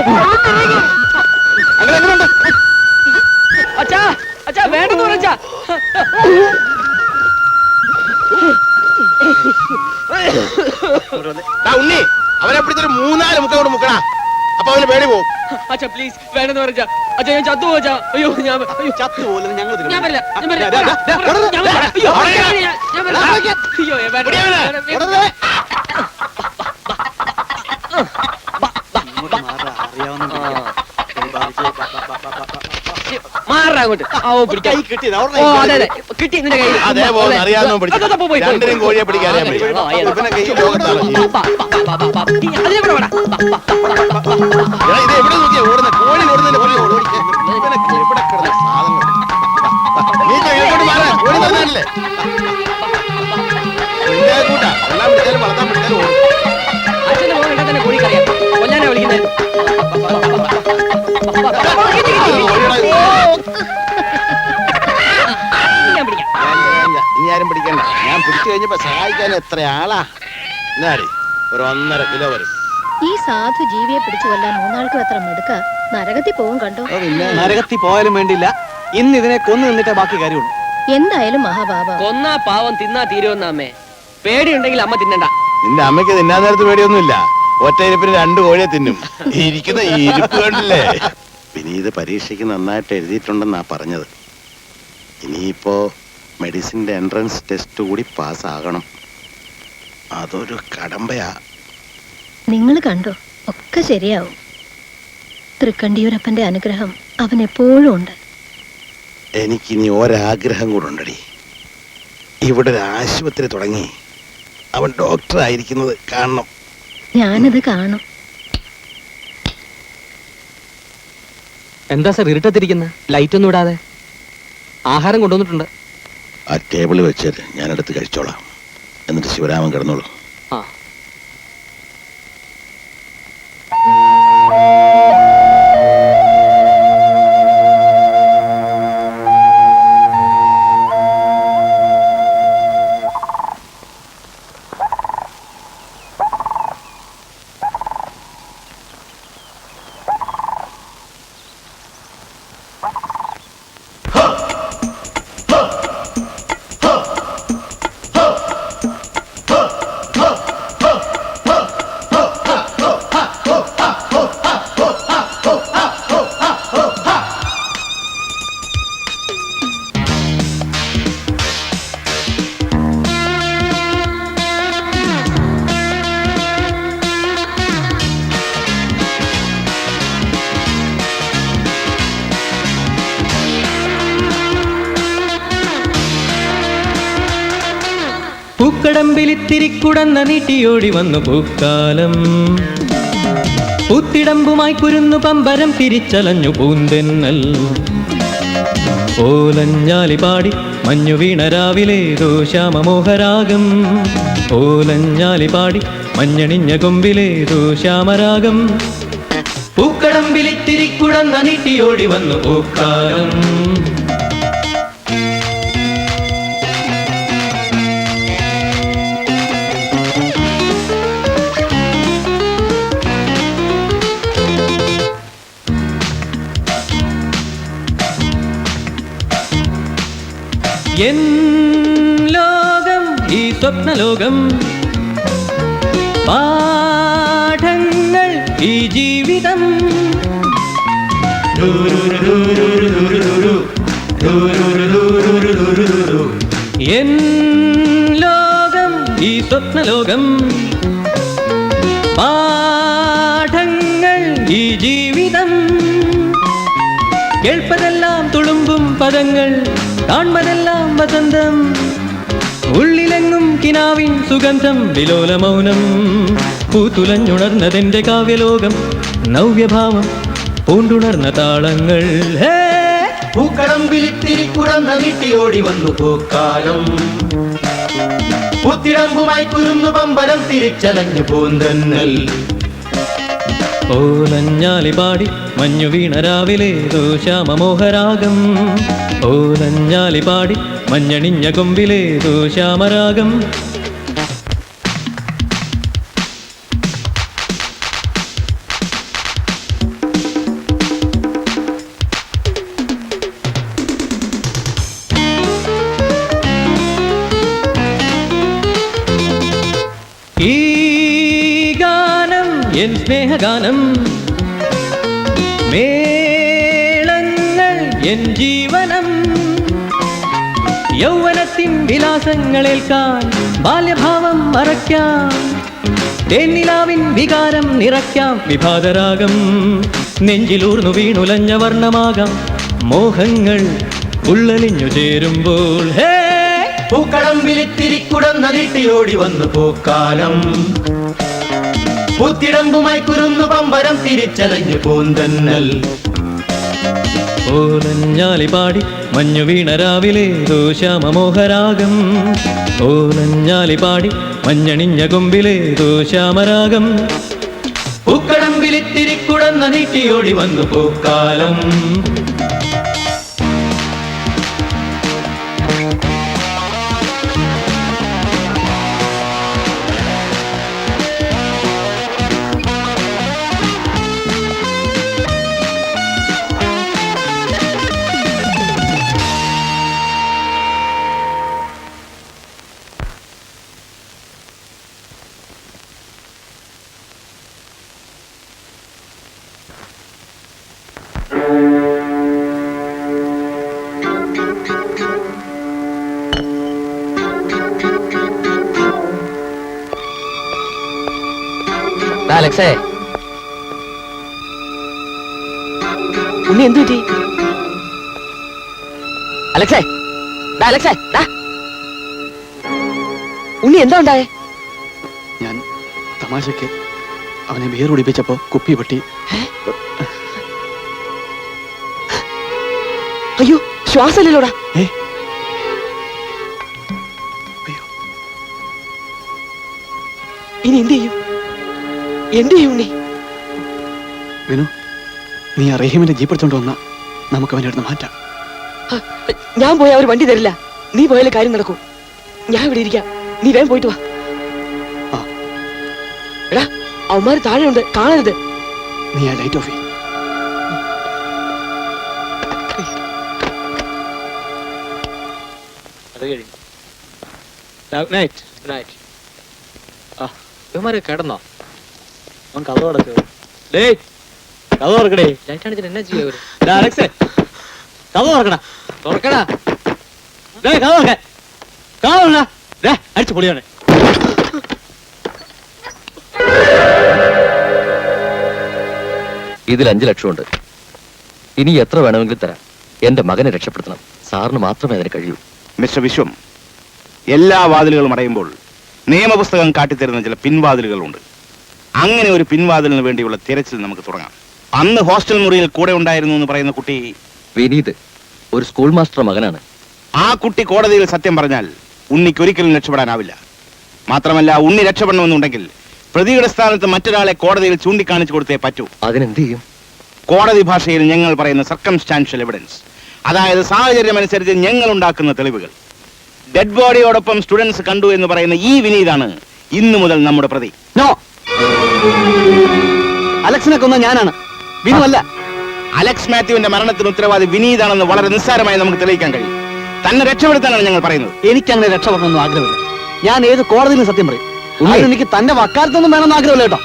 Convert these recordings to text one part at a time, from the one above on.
അങ്ങനെ എങ്ങനെയുണ്ട് അച്ഛാ അച്ഛാ വേണ്ടെന്ന് പറഞ്ഞാ ഉണ്ണി അവനെ പിടിച്ചൊരു മൂന്നാൽ മുക്ക കൊണ്ട് മുക്കടാ അപ്പൊ അവന് പേടി പോകും അച്ഛാ പ്ലീസ് വേണ്ടെന്ന് പറഞ്ഞാ അച്ഛാ ഞാൻ ചത്തു പോച്ചാ അയ്യോ ഞാൻ അയ്യോ ചത്തു പോലെ ഞങ്ങൾ ഞാൻ വരില്ല ഞാൻ വരില്ല. അയ്യോ, അവിടെ ഞാൻ വരില്ല. ഞാൻ വരില്ല. അയ്യോ ഞാൻ വരില്ല. മാറാ അങ്ങോട്ട് ആ, ഓ പിടിക്കാം കൈ കിട്ടിയത് ഓ അതെ അതെ കിട്ടി നിന്റെ കയ്യിൽ അതേ പോകുന്നു അറിയാവുന്ന അതെ, അതെ, പോയി, പോയി, രണ്ടിനും കോഴിയെ പിടിക്കാൻ അറിയാൻ പറ്റും ആ, ആ, ഇവനെ കൈ ലോകത്താണ് ബാ, ബാ, ബാ, ബാ, ബാ, ബാ. ഈ അതിലെ കൂടെ വേണം എടാ, ഇത് എവിടെ നോക്കിയാ ഓടുന്നത് കോഴി ഓടുന്നതിന്റെ പുറകെ ഓടിക്കാൻ ഇവനൊക്കെ എവിടെ കിടന്ന നീ ഇങ്ങോട്ട് മാറാ കോഴി തന്നാലല്ലേ നിന്റെ കൂട്ടാ വെള്ളം പിടിച്ചാലും വളർത്താൻ പിടിച്ചാലും ഓടും അച്ഛന്റെ മോൻ തന്നെ പിടിക്കാം ഇനി ആരും പിടിക്കണ്ട ഞാൻ പിടിച്ചു കഴിഞ്ഞപ്പോ സഹായിക്കാൻ എത്ര ആളാ എന്നാടി ഒരു ഒന്നര കിലോ വരും ഈ സാധു ജീവിയെ പിടിച്ചു കൊല്ലാൻ മൂന്നാൾക്കും എത്ര മെടുക്ക നരകത്തിൽ പോവും കണ്ടോ? നരകത്തിൽ പോയാലും വേണ്ടില്ല ഇന്ന് ഇതിനെ കൊന്നു നിന്നിട്ടേ ബാക്കി കാര്യമുള്ളൂ. എന്തായാലും മഹാബാബ കൊന്നാ പാവം തിന്നാ തീരുമെന്ന അമ്മേ. പേടിയുണ്ടെങ്കിൽ അമ്മ തിന്നണ്ട. നിന്റെ അമ്മയ്ക്ക് തിന്നാൻ നേരത്ത് പേടിയൊന്നുമില്ല. ഒറ്റ ഇരിപ്പിന് രണ്ട് കോഴിയെ തിന്നും. ഇരിക്കുന്ന ഇരിപ്പ് കണ്ടില്ലേ? വിനീത് പരീക്ഷയ്ക്ക് നന്നായിട്ട് എഴുതിയിട്ടുണ്ടെന്നാ പറഞ്ഞത്. ഇനിയിപ്പോ മെഡിസിന്റെ എൻട്രൻസ് ടെസ്റ്റ് കൂടി പാസ്സാകണം. അതൊരു കടമ്പയാ. നിങ്ങൾ കണ്ടോ? ഒക്കെ ശരിയാവും. തൃക്കണ്ടിയൂരപ്പന്റെ അനുഗ്രഹം അവൻ എപ്പോഴും ഉണ്ട്. എനിക്കിനി ഒരാഗ്രഹം കൂടെ ഉണ്ടടി. ഇവിടെ ഒരു ആശുപത്രി തുടങ്ങി. അവൻ ഡോക്ടർ ആയിരിക്കുന്നത് കാണണം. ഞാനത് കാണും. എന്താ സർ ഇരുട്ടത്തിരിക്കുന്ന? ലൈറ്റ് ഒന്നും ഇടാതെ. ആഹാരം കൊണ്ടുവന്നിട്ടുണ്ട്. ആ ടേബിൾ വെച്ച് ഞാനെടുത്ത് കഴിച്ചോളാം. എന്നിട്ട് ശിവരാമൻ കിടന്നോളൂ. പൂക്കടമ്പിലിത്തിരിക്കുടന്ന നീട്ടിയോടി വന്നു പൂക്കാലം. പൂത്തിടമ്പുമായി കുരുന്നു പമ്പരം തിരിച്ചലഞ്ഞു പൂന്തെന്നൽ. ഓലഞ്ഞാലി പാടി മഞ്ഞു വീണ രാവിലേതോ ശ്യാമമോഹരാഗം. ഓലഞ്ഞാലി പാടി മഞ്ഞണിഞ്ഞ കൊമ്പിലേതോ ശ്യാമരാഗം. പൂക്കടമ്പിലിത്തിരിക്കുടന്ന നീട്ടിയോടി വന്നു പൂക്കാലം. എൻ ലോകം ഈ സ്വപ്നലോകം. പാഠങ്ങൾ ഈ ജീവിതം. എൻ ലോകം ഈ സ്വപ്നലോകം. പാഠങ്ങൾ ഈ ജീവിതം. കേൾപ്പതെല്ലാം തുളുമ്പും പദങ്ങൾ കാൺമതെല്ലാം വസന്തം ഉള്ളിലെങ്ങും കിനാവിൻ സുഗന്ധം വിലോല മൗനം. പൂത്തുലഞ്ഞുണർന്നതെന്റെ കാവ്യലോകം നവ്യഭാവം പൂണ്ടുണർന്ന താളങ്ങൾ. ഹേ! പൂക്കടം വിളിത്തിരിക്കുടന്ന നീട്ടിയോടി വന്നു പൂക്കാലം. പുത്തിടമ്പുമായി കുരുന്നു പമ്പരം തിരിച്ചലഞ്ഞു പൂന്തന്നൽ. ഓലഞ്ഞാലി പാടി മഞ്ഞു വീണ രാവിലെ ദോശാമോഹരാഗം ഓ നഞ്ഞാലി പാടി മഞ്ഞണിഞ്ഞ കൊമ്പിലെ ദോശാമരാഗം ഈ ഗാനം എൻ സ്നേഹഗാനം മേളങ്ങൾ എൻ ജീവനം. യൗവനത്തിൻ വിലാസങ്ങളേൽക്കാൻ ബാല്യഭാവം മറയ്ക്കാം. തേന്നിലാവിൻ വികാരം നിറയ്ക്കാം. വിഭാതരാഗം നെഞ്ചിലൂർന്നു വീണുലഞ്ഞ വർണമാകാം. മോഹങ്ങൾ ഉള്ളലിഞ്ഞു ചേരുമ്പോൾ. ഹേ! പൂക്കളം വിളിത്തിരിക്കുടം നദിട്ടിയോടി വന്നു പൂക്കാലം. പൂത്തിടമ്പുമായി കുരുന്നു പമ്പരം തിരിച്ചലഞ്ഞു പൂന്തന്നൽ. ഓലഞ്ഞാലി പാടി മഞ്ഞു വീണ രാവിലെ ദോശാമോഹരാഗം ഓലഞ്ഞാലി പാടി മഞ്ഞണിഞ്ഞ കൊമ്പിലെ ദോശാമരാഗം പൂക്കളം കുടന്ന നീട്ടിയോടി വന്നു പൂക്കാലം. അലക്സേ ഉണ്ണി എന്തു പറ്റി? അലക്സേ അലക്സേ. ഉണ്ണി എന്താ ഉണ്ടായേ? ഞാൻ തമാശയ്ക്ക് അവനെ ബിയർ കുടിപ്പിച്ചപ്പോ കുപ്പി പൊട്ടി. അയ്യോ ശ്വാസമില്ലല്ലോടാ. ഏ? ഇനി എന്ത് ചെയ്യും? എന്ത് യൂണി. ഉണ്ണി വിനു നീ ആ റഹീമിന്റെ ജീപ്പ് എടുത്തോണ്ട് വന്ന നമുക്ക് അവനെ അടുത്ത് മാറ്റാം. ഞാൻ പോയ അവർ വണ്ടി തരില്ല. നീ പോയാലേ കാര്യം നടക്കൂ. ഞാൻ ഇവിടെ ഇരിക്കാം. നീ വേഗം പോയിട്ട് വാ. എടാ അവന്മാര് താഴെ ഉണ്ട് കാണരുത്. നീ ആ ലൈറ്റ് ഓഫ് ചെയ്യും. കഴിഞ്ഞു. നൈറ്റ് നൈറ്റ് ആ ഇവന്മാര് കിടന്നോ? അവൻ കഥ കിടക്കോ ഡേ കഥ തുറക്കടേ. ലൈറ്റ് അടിച്ചിട്ട് എന്നാ ചെയ്യാ അവർ അലക്സേ കഥ തുറക്കടാ. തുറക്കടാ. ഡേ കഥ തുറക്കാൻ കഥ തുറക്കടാ ഡേ അടിച്ചു പൊളിയാണ് ഇതിൽ അഞ്ചു ലക്ഷമുണ്ട്. ഇനി എത്ര വേണമെങ്കിലും തരാം. എന്റെ മകനെ രക്ഷപ്പെടുത്തണം. സാറിന് മാത്രമേ അതിന് കഴിയൂ. മിസ്റ്റർ വിശ്വം എല്ലാ വാതിലുകളും അടയുമ്പോൾ നിയമപുസ്തകം കാട്ടിത്തരുന്ന ചില പിൻവാതിലുകളുണ്ട്. അങ്ങനെ ഒരു പിൻവാതിലിന് വേണ്ടിയുള്ള തിരച്ചിൽ നമുക്ക് തുടങ്ങാം. അന്ന് ഹോസ്റ്റൽ മുറിയിൽ കൂടെ ഉണ്ടായിരുന്നു എന്ന് പറയുന്ന കുട്ടി വിനീത് ഒരു സ്കൂൾ മാസ്റ്റർ മകനാണ്. ആ കുട്ടി കോടതിയിൽ സത്യം പറഞ്ഞാൽ ഉണ്ണിക്ക് ഒരിക്കലും രക്ഷപ്പെടാനാവില്ല. മാത്രമല്ല ഉണ്ണി രക്ഷപ്പെടണമെന്നുണ്ടെങ്കിൽ പ്രതിയുടെ സ്ഥാനത്ത് മറ്റൊരാളെ കോടതിയിൽ ചൂണ്ടിക്കാണിച്ചു കൊടുത്തേ പറ്റൂ. അതിനെന്ത് ചെയ്യും? കോടതി ഭാഷയിൽ ഞങ്ങൾ പറയുന്ന സർക്കംസ്റ്റാൻഷ്യൽ എവിഡൻസ് അതായത് സാഹചര്യം അനുസരിച്ച് ഞങ്ങൾ ഉണ്ടാക്കുന്ന തെളിവുകൾ. ഡെഡ് ബോഡിയോടൊപ്പം സ്റ്റുഡൻസ് കണ്ടു എന്ന് പറയുന്ന ഈ വിനീതാണ് ഇന്നു മുതൽ നമ്മുടെ പ്രതി. നോ അലക്സിനെ കൊന്ന ഞാനാണ്. വിനു അല്ല. അലക്സ് മാത്യുവിന്റെ മരണത്തിന് ഉത്തരവാദി വിനീതാണെന്ന് വളരെ നിസ്സാരമായി നമുക്ക് തെളിയിക്കാൻ കഴിയും. തന്നെ രക്ഷപ്പെടുത്താനാണ് ഞങ്ങൾ പറയുന്നത്. എനിക്ക് അങ്ങനെ രക്ഷപ്പെടണമെന്നും ആഗ്രഹമില്ല. ഞാൻ ഏത് കോടതിയിലും സത്യം പറയും. ഉണ്ണി. അതിന് എനിക്ക് തന്റെ വക്കാലത്തൊന്നും വേണമെന്ന് ആഗ്രഹമില്ല കേട്ടോ.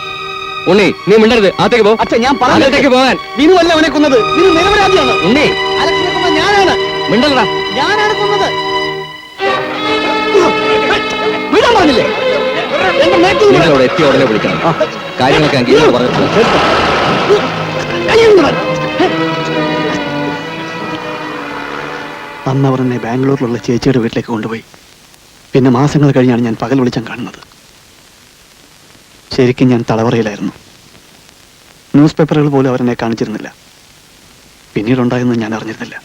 ഉണ്ണി നീ മിണ്ടരുത്. ആത്തേക്ക് പോ. അച്ഛൻ ഞാൻ അകത്തേക്ക് പറഞ്ഞു പോകാൻ. വിനു അല്ല അവനെ കൊന്നത്. വിനു നിരപരാധിയാണ്. ഉണ്ണി. അലക്സിനെ കൊന്ന ഞാനാണ്. മിണ്ടല്ലടാ ഞാനാണ് കൊന്നത്. വിടാൻ പറഞ്ഞില്ലേ? നിങ്ങൾ അവിടെ എത്തിയ ഉടനെ വിളിക്കണം. കാര്യങ്ങളൊക്കെ അംഗീകാരം പറഞ്ഞിട്ടുണ്ട്. അന്ന് അവർ എന്നെ ബാംഗ്ലൂരിലുള്ള ചേച്ചിയുടെ വീട്ടിലേക്ക് കൊണ്ടുപോയി. പിന്നെ മാസങ്ങൾ കഴിഞ്ഞാണ് ഞാൻ പകൽ വെളിച്ചം കാണുന്നത്. ശരിക്കും ഞാൻ തളവറയിലായിരുന്നു ന്യൂസ് പേപ്പറുകൾ പോലും അവരെന്നെ കാണിച്ചിരുന്നില്ല. പിന്നീടുണ്ടായെന്ന് ഞാൻ അറിഞ്ഞിരുന്നില്ല.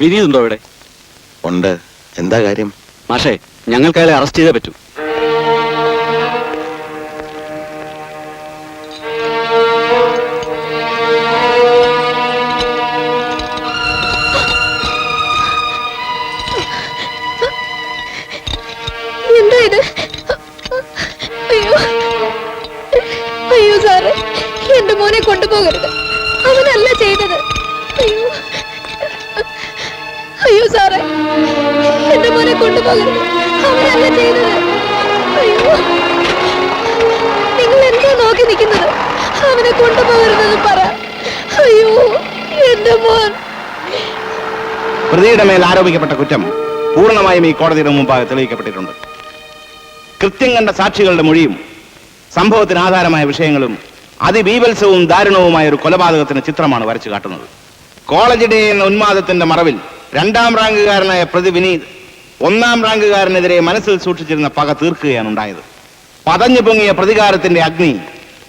വിനീതുണ്ടോ ഇവിടെ? ഉണ്ട്. എന്താ കാര്യം? മാഷേ ഞങ്ങൾക്ക് അയാളെ അറസ്റ്റ് ചെയ്തേ പറ്റൂ. എന്താ ഇത്? അയ്യോ. അയ്യോ സാറേ കൊണ്ടുപോകരുത്. നിങ്ങൾ എന്താ നോക്കി നിൽക്കുന്നത്. അവനെ കൊണ്ടുപോകരുതെന്ന് പറ. അയ്യോ എന്റെ മോൻ. പ്രതിയുടെ മേൽ ആരോപിക്കപ്പെട്ട കുറ്റം പൂർണമായും ഈ കോടതിയുടെ മുമ്പാകെ തെളിയിക്കപ്പെട്ടിട്ടുണ്ട്. കൃത്യം കണ്ട സാക്ഷികളുടെ മൊഴിയും സംഭവത്തിന് ആധാരമായ വിഷയങ്ങളും അതിബീഭത്സവും ദാരുണവുമായ ഒരു കൊലപാതകത്തിന്റെ ചിത്രമാണ് വരച്ചു കാട്ടുന്നത്. കോളേജ് ഡേ എന്ന ഉന്മാദത്തിന്റെ മറവിൽ രണ്ടാം റാങ്കുകാരനായ പ്രതി വിനീത് ഒന്നാം റാങ്കുകാരനെതിരെ മനസ്സിൽ സൂക്ഷിച്ചിരുന്ന പക തീർക്കുകയാണ് ഉണ്ടായത്. പതഞ്ഞു പൊങ്ങിയ പ്രതികാരത്തിന്റെ അഗ്നി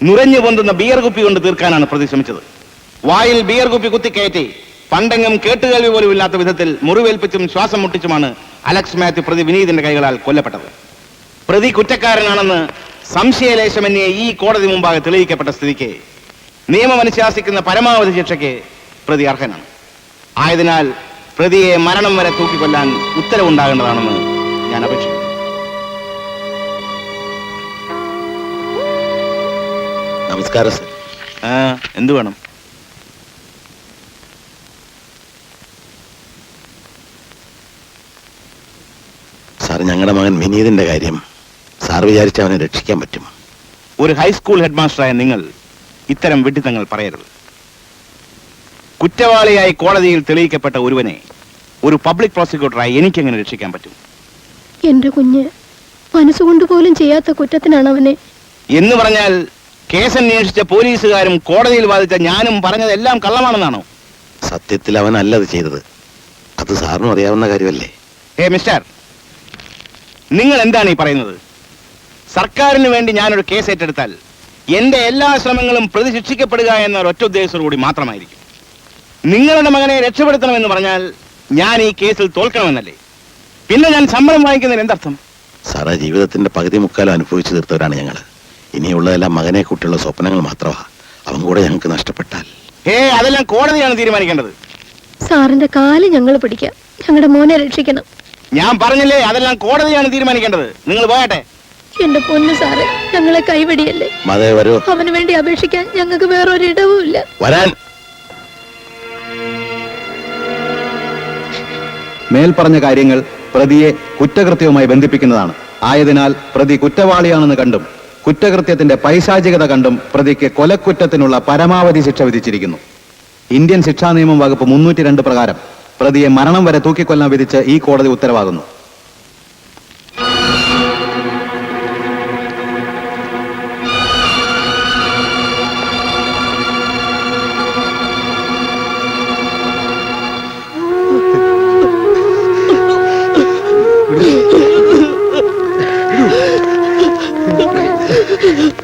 നുരഞ്ഞു പൊന്തുന്ന ബിയർ കുപ്പി കൊണ്ട് തീർക്കാനാണ് പ്രതി ശ്രമിച്ചത് വായിൽ ബിയർ കുപ്പി കുത്തിക്കയറ്റി പണ്ടെങ്ങും കേട്ടുകേൾവി പോലും ഇല്ലാത്ത വിധത്തിൽ മുറിവേൽപ്പിച്ചും ശ്വാസം മുട്ടിച്ചുമാണ് അലക്സ് മാത്യു പ്രതി വിനീതിന്റെ കൈകളാൽ കൊല്ലപ്പെട്ടത്. പ്രതി കുറ്റക്കാരനാണെന്ന് സംശയലേശമന്യെ ഈ കോടതി മുമ്പാകെ തെളിയിക്കപ്പെട്ട സ്ഥിതിക്ക് നിയമം അനുശാസിക്കുന്ന പരമാവധി ശിക്ഷയ്ക്ക് പ്രതി അർഹനാണ്. ആയതിനാൽ പ്രതിയെ മരണം വരെ തൂക്കിക്കൊല്ലാൻ ഉത്തരവുണ്ടാകേണ്ടതാണെന്ന് ഞാൻ അപേക്ഷിക്കുന്നു. നമസ്കാരം സർ. എന്ത് വേണം? സാർ ഞങ്ങളുടെ മകൻ വിനീതിന്റെ കാര്യം സാർ വിചാരിച്ച അവനെ രക്ഷിക്കാൻ പറ്റും. ഒരു ഹൈസ്കൂൾ ഹെഡ് മാസ്റ്ററായ നിങ്ങൾ ഇത്തരം വിഡിത്തങ്ങൾ പറയരുത്. കുറ്റവാളിയായി കോടതിയിൽ തെളിയിക്കപ്പെട്ട ഒരുവനെ ഒരു പബ്ലിക് പ്രോസിക്യൂട്ടറായി എനിക്ക് എങ്ങനെ രക്ഷിക്കാൻ പറ്റും? എന്റെ കുഞ്ഞ് മനസ്സുകൊണ്ട് പോലും ചെയ്യാത്ത കുറ്റത്തിനാണ് അവനെ എന്ന് പറഞ്ഞാൽ കേസ് അന്വേഷിച്ച പോലീസുകാരും കോടതിയിൽ വാദിച്ച ഞാനും പറഞ്ഞതെല്ലാം കള്ളമാണെന്നാണോ? സത്യത്തിൽ അവൻ അല്ല അത് ചെയ്തത്. അത് സാറിനും അറിയാവുന്ന കാര്യമല്ലേ? ഏ മിസ്റ്റർ നിങ്ങൾ എന്താണ് ഈ പറയുന്നത്? സർക്കാരിന് വേണ്ടി ഞാനൊരു കേസ് ഏറ്റെടുത്താൽ എന്റെ എല്ലാ ശ്രമങ്ങളും പ്രതി ശിക്ഷിക്കപ്പെടുക എന്ന ഒറ്റ ഉദ്ദേശത്തോടു കൂടി മാത്രമായിരിക്കും. നിങ്ങളുടെ മകനെ രക്ഷപ്പെടുത്തണമെന്ന് പറഞ്ഞാൽ ഞാൻ ഈ കേസിൽ തോൽക്കണമെന്നല്ലേ? പിന്നെ ഞാൻ ശമ്പളം വാങ്ങിക്കുന്നതിന് എന്തർത്ഥം? സാറേ ജീവിതത്തിന്റെ പകുതി മുക്കാലം അനുഭവിച്ചു തീർത്തവരാണ് ഞങ്ങൾ ഇനിയുള്ളതെല്ലാം മകനെ കുട്ടിയുള്ള സ്വപ്നങ്ങൾ മാത്രമാ. അവൻ കൂടെ ഞങ്ങൾക്ക് നഷ്ടപ്പെട്ടാൽ. ഏ അതെല്ലാം കോടതിയാണ് തീരുമാനിക്കേണ്ടത്. സാറിന്റെ കാൽ ഞങ്ങൾ പിടിക്കാം. ഞങ്ങളുടെ മോനെ രക്ഷിക്കണം. ഞാൻ പറഞ്ഞില്ലേ അതെല്ലാം കോടതിയാണ് തീരുമാനിക്കേണ്ടത്. നിങ്ങൾ പോകട്ടെ എന്റെ പൊന്ന് സാറ് ഞങ്ങളെ കൈവടിയല്ലേ? മതേ വരൂ. അവന് വേണ്ടി അപേക്ഷിക്കാൻ ഞങ്ങൾക്ക് വേറൊരിടവും ഇല്ല വരാൻ. മേൽപ്പറഞ്ഞ കാര്യങ്ങൾ പ്രതിയെ കുറ്റകൃത്യവുമായി ബന്ധിപ്പിക്കുന്നതാണ്. ആയതിനാൽ പ്രതി കുറ്റവാളിയാണെന്ന് കണ്ടും കുറ്റകൃത്യത്തിന്റെ പൈശാചികത കണ്ടും പ്രതിക്ക് കൊലക്കുറ്റത്തിനുള്ള പരമാവധി ശിക്ഷ വിധിച്ചിരിക്കുന്നു. ഇന്ത്യൻ ശിക്ഷാ നിയമം വകുപ്പ് മുന്നൂറ്റി രണ്ട് പ്രകാരം പ്രതിയെ മരണം വരെ തൂക്കിക്കൊല്ലാൻ വിധിച്ച് ഈ കോടതി ഉത്തരവാകുന്നു. Please,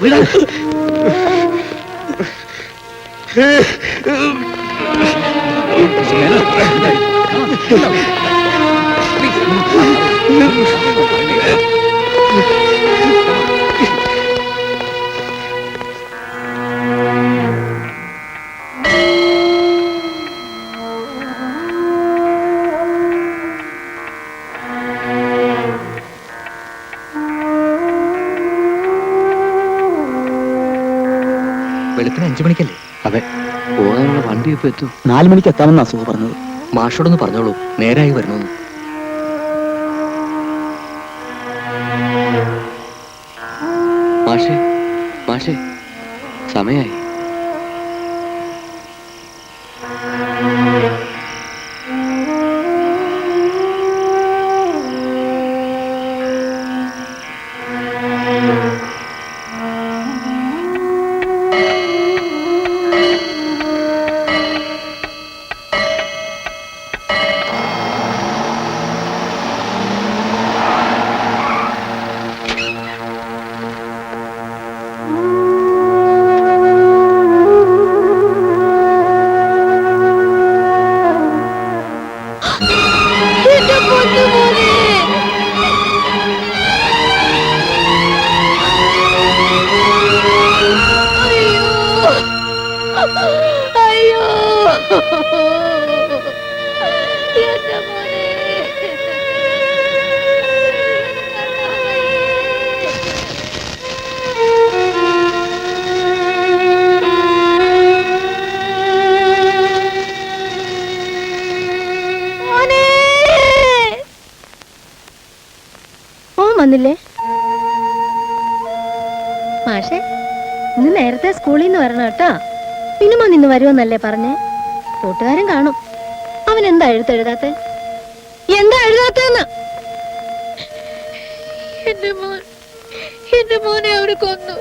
മണിക്കല്ലേ? അതെ. പോകാനുള്ള വണ്ടി ഇപ്പൊ എത്തും. നാല് മണിക്ക് എത്താമെന്നാ സുഖ പറഞ്ഞത്. മാഷോടൊന്ന് പറഞ്ഞോളൂ. നേരായി വരണോ മാഷേ മാഷേ സമയായി. വന്നില്ലേ മാഷെ ഇന്ന് നേരത്തെ സ്കൂളിൽ നിന്ന് വരണം കേട്ടോ. മിനിമം നിന്ന് വരുമെന്നല്ലേ പറഞ്ഞേ? കൂട്ടുകാരൻ കാണും. അവൻ എന്താ എഴുത്തെഴുതാത്തെ? എന്താ എഴുതാത്തെന്ന്? എന്റെ മോൻ എന്റെ മോനെ അവർ കൊന്നു.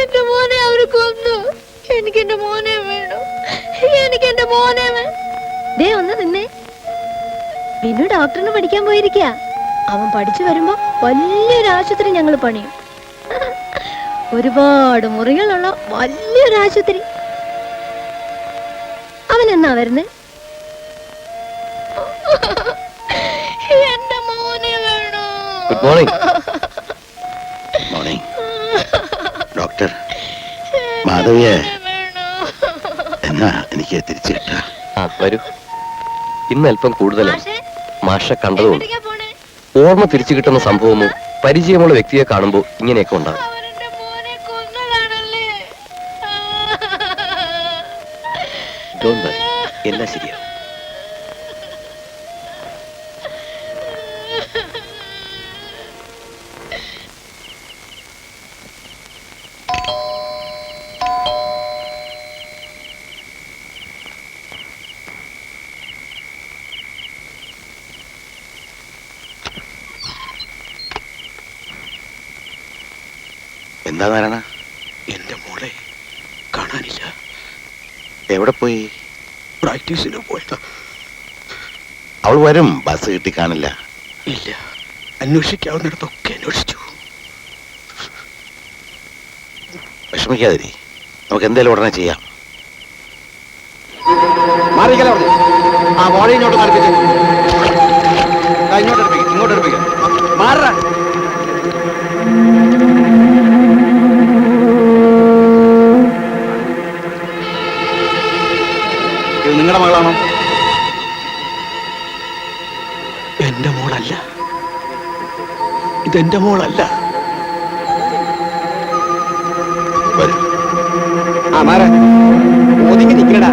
എന്റെ മോനെ അവർ കൊന്നു. എനിക്ക് എന്റെ മോനെ വേണം. എനിക്ക് എന്റെ മോനെ വേണം. ദേ ഒന്ന് നിന്നെ. വിനു ഡോക്ടറിന് പഠിക്കാൻ പോയിരിക്കുക അവൻ പഠിച്ചു വരുമ്പോ വലിയൊരു ആശുപത്രി ഞങ്ങൾ പണിയും. ഒരുപാട് മുറികളുള്ള വലിയൊരു ആശുപത്രി അവൻ എന്നാ വരുന്നേ? എന്റെ മോനെ വേണോ? ഗുഡ് മോർണിംഗ് മോർണിംഗ് ഡോക്ടർ മാധവിയെ എന്നാ എനിക്ക് തിരിച്ചു കിട്ടുക ആ വരൂ. ഇന്ന് അല്പം കൂടുതലാണ്. മാഷേ, കണ്ടതുകൊണ്ട്? ഓർമ്മ തിരിച്ചു കിട്ടുന്ന സംഭവമോ? പരിചയമുള്ള വ്യക്തിയെ കാണുമ്പോൾ ഇങ്ങനെയൊക്കെ ഉണ്ടാകും. എല്ലാം ശരിയാവും. എന്താ നാരായണ? എന്റെ മോളെ കാണാനില്ല. എവിടെ പോയി? പ്രാക്ടീസിന് പോയതാ. അവൾ വരും ബസ് കിട്ടി കാണില്ല. ഇല്ല അന്വേഷിക്കാവുന്നിടത്തൊക്കെ അന്വേഷിച്ചു. വിഷമിക്കാതിരി. നമുക്ക് എന്തായാലും ഉടനെ ചെയ്യാം. മാറിക്കല ആ ഇങ്ങോട്ട് നടപ്പിച്ച് ഇങ്ങോട്ട് എടുപ്പിക്കും ഇങ്ങോട്ട് എടുപ്പിക്കും. മാറാ ഇതെന്റെ മോളല്ല. ആ ഒതുങ്ങി നിൽക്കണടാ